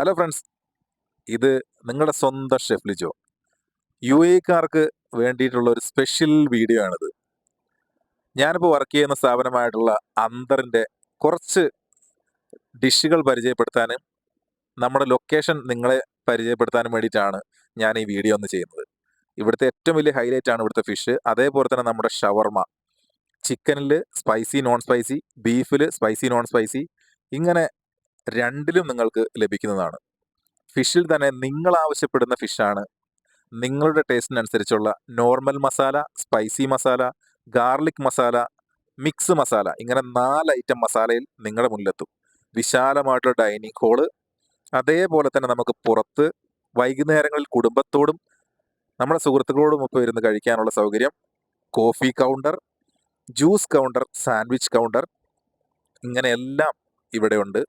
Hello friends ഇത് നിങ്ങളുടെ സ്വന്തം ഷെഫ് ലിജോ. യു എക്കാർക്ക് വേണ്ടിയിട്ടുള്ള ഒരു സ്പെഷ്യൽ വീഡിയോ ആണിത്. ഞാനിപ്പോൾ വർക്ക് ചെയ്യുന്ന സ്ഥാപനമായിട്ടുള്ള അന്തറിന്റെ കുറച്ച് ഡിഷുകൾ പരിചയപ്പെടുത്താനും നമ്മുടെ ലൊക്കേഷൻ നിങ്ങളെ പരിചയപ്പെടുത്താനും വേണ്ടിയിട്ടാണ് ഞാൻ ഈ വീഡിയോ ഒന്ന് ചെയ്യുന്നത്. ഇവിടുത്തെ ഏറ്റവും വലിയ ഹൈലൈറ്റ് ആണ് ഇവിടുത്തെ ഫിഷ് അതേപോലെ തന്നെ നമ്മുടെ ഷവർമ. ചിക്കനിൽ സ്പൈസി നോൺ സ്പൈസി ബീഫിൽ സ്പൈസി നോൺ സ്പൈസി ഇങ്ങനെ രണ്ടിലും നിങ്ങൾക്ക് ലഭിക്കുന്നതാണ്. ഫിഷിൽ തന്നെ നിങ്ങൾ ആവശ്യപ്പെടുന്ന ഫിഷാണ് നിങ്ങളുടെ ടേസ്റ്റിനനുസരിച്ചുള്ള normal masala spicy masala garlic masala mix masala ഇങ്ങനെ നാല് ഐറ്റം മസാലയിൽ നിങ്ങളുടെ മുന്നിലെത്തും. വിശാലമായിട്ടുള്ള ഡൈനിങ് ഹോൾ അതേപോലെ തന്നെ നമുക്ക് പുറത്ത് വൈകുന്നേരങ്ങളിൽ കുടുംബത്തോടും നമ്മുടെ സുഹൃത്തുക്കളോടും ഒപ്പം ഇരുന്ന് കഴിക്കാനുള്ള സൗകര്യം coffee counter juice counter sandwich counter ഇങ്ങനെയെല്ലാം ഇവിടെയുണ്ട്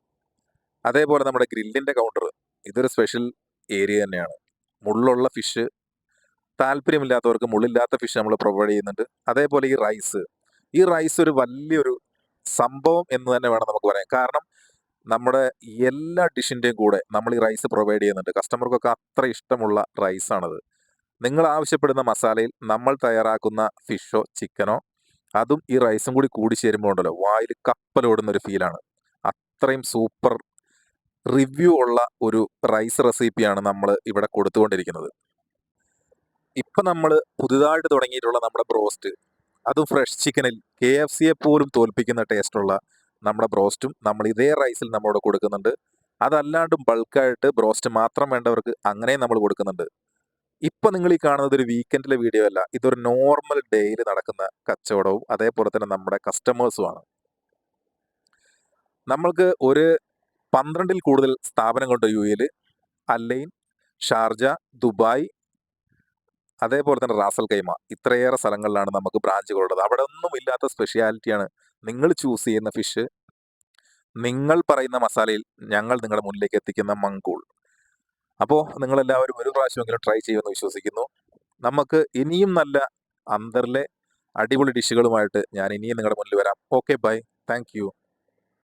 അതേപോലെ നമ്മുടെ ഗ്രില്ലിന്റെ കൗണ്ടർ ഇതൊരു സ്പെഷ്യൽ ഏരിയ തന്നെയാണ്. മുള്ളുള്ള ഫിഷ് താല്പര്യമില്ലാത്തവർക്ക് മുള്ളില്ലാത്ത ഫിഷ് നമ്മൾ പ്രൊവൈഡ് ചെയ്യുന്നുണ്ട്. അതേപോലെ ഈ റൈസ് ഈ റൈസ് ഒരു വലിയൊരു സംഭവം എന്ന് തന്നെ വേണം നമുക്ക് പറയാം കാരണം നമ്മുടെ എല്ലാ ഡിഷിന്റെയും കൂടെ നമ്മൾ ഈ റൈസ് പ്രൊവൈഡ് ചെയ്യുന്നുണ്ട്. കസ്റ്റമർക്കൊക്കെ അത്ര ഇഷ്ടമുള്ള റൈസാണത്. നിങ്ങൾ ആവശ്യപ്പെടുന്ന മസാലയിൽ നമ്മൾ തയ്യാറാക്കുന്ന ഫിഷോ ചിക്കനോ അതും ഈ റൈസും കൂടി കൂടി ചേരുമ്പോൾ ഉണ്ടല്ലോ വായിൽ കപ്പലോടുന്ന ഒരു ഫീലാണ്. അത്രയും സൂപ്പർ റിവ്യൂ ഉള്ള ഒരു റൈസ് റെസിപ്പിയാണ് നമ്മൾ ഇവിടെ കൊടുത്തുകൊണ്ടിരിക്കുന്നത്. ഇപ്പം നമ്മൾ പുതുതായിട്ട് തുടങ്ങിയിട്ടുള്ള നമ്മുടെ ബ്രോസ്റ്റ് അതും ഫ്രഷ് ചിക്കനിൽ കെ എഫ് സിയെ പോലും തോൽപ്പിക്കുന്ന ടേസ്റ്റുള്ള നമ്മുടെ ബ്രോസ്റ്റും നമ്മൾ ഇതേ റൈസിൽ നമ്മളിവിടെ കൊടുക്കുന്നുണ്ട്. അതല്ലാണ്ടും ബൾക്കായിട്ട് ബ്രോസ്റ്റ് മാത്രം വേണ്ടവർക്ക് അങ്ങനെയും നമ്മൾ കൊടുക്കുന്നുണ്ട്. ഇപ്പം നിങ്ങൾ ഈ കാണുന്നത് ഒരു വീക്കെൻഡിലെ വീഡിയോ അല്ല ഇതൊരു നോർമൽ ഡേയിൽ നടക്കുന്ന കച്ചവടവും അതേപോലെ തന്നെ നമ്മുടെ കസ്റ്റമേഴ്സുമാണ് നമ്മൾക്ക് ഒരു പന്ത്രണ്ടിൽ കൂടുതൽ സ്ഥാപനങ്ങളുണ്ട് യു എയിൽ അല്ലൈൻ ഷാർജ ദുബായ് അതേപോലെ തന്നെ റാസൽ കൈമ. ഇത്രയേറെ സ്ഥലങ്ങളിലാണ് നമുക്ക് ബ്രാഞ്ചുകളുള്ളത് അവിടെ ഒന്നും ഇല്ലാത്ത സ്പെഷ്യാലിറ്റിയാണ് നിങ്ങൾ ചൂസ് ചെയ്യുന്ന ഫിഷ് നിങ്ങൾ പറയുന്ന മസാലയിൽ ഞങ്ങൾ നിങ്ങളുടെ മുന്നിലേക്ക് എത്തിക്കുന്ന മങ്കൂൾ. അപ്പോൾ നിങ്ങളെല്ലാവരും ഒരു പ്രാവശ്യമെങ്കിലും ട്രൈ ചെയ്യുമെന്ന് വിശ്വസിക്കുന്നു. നമുക്ക് ഇനിയും നല്ല അന്തറിലെ അടിപൊളി ഡിഷുകളുമായിട്ട് ഞാൻ ഇനിയും നിങ്ങളുടെ മുന്നിൽ വരാം. Okay bye thank